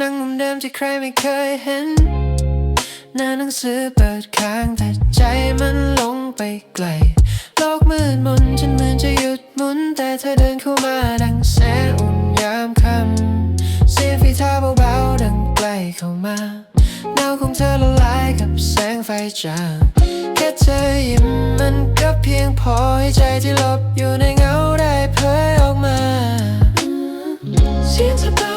นั่งมุมเดิมที่ใครไม่เคยเห็นหน้าหนังสือเปิดค้างแต่ใจมันลงไปไกล โลกมืดมนฉันเหมือนจะหยุดหมุน แต่เธอเดินเข้ามาดังแสงอุ่นยามค่ำเสียงฝีเท้าเบาๆดังใกล้เข้ามาเงาของเธอละลายกับแสงไฟจางแค่เธอยิ้มมันก็เพียงพอให้ใจที่หลบอยู่ในเงาได้เผยออกมา เสียงเธอ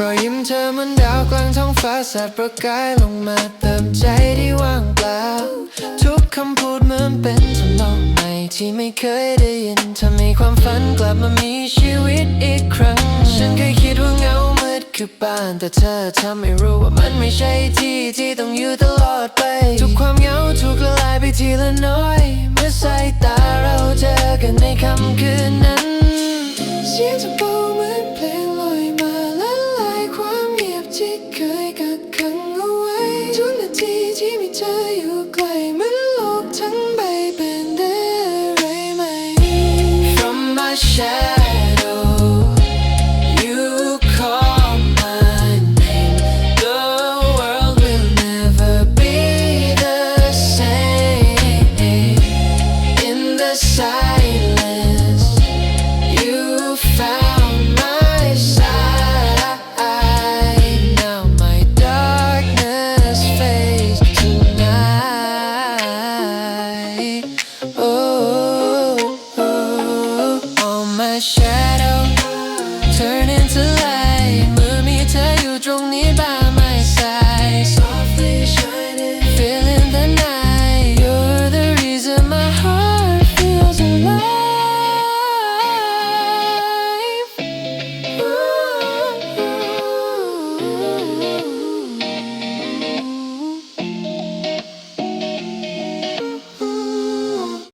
รอยยิ้มเธอเหมันดาวกลางท้องฟ้าสาดประกายลงมาเติมใจที่ว่างเปล่า ทุกคำพูดเหมือนเป็นทำนองใหม่ที่ไม่เคยได้ยินทำให้ความฝันกลับมามีชีวิตอีกครั้ง ฉันเคยคิดว่าเงามืดคือบ้าน แต่เธอทำให้รู้ว่ามันไม่ใช่ที่ที่ต้องอยู่ตลอดไป ทุกความเหงาถูกละลายไปทีละน้อย เมื่อสายตาเราเจอกันในค่ำคืนนั้นเสียงเธอเบอน ก shirt.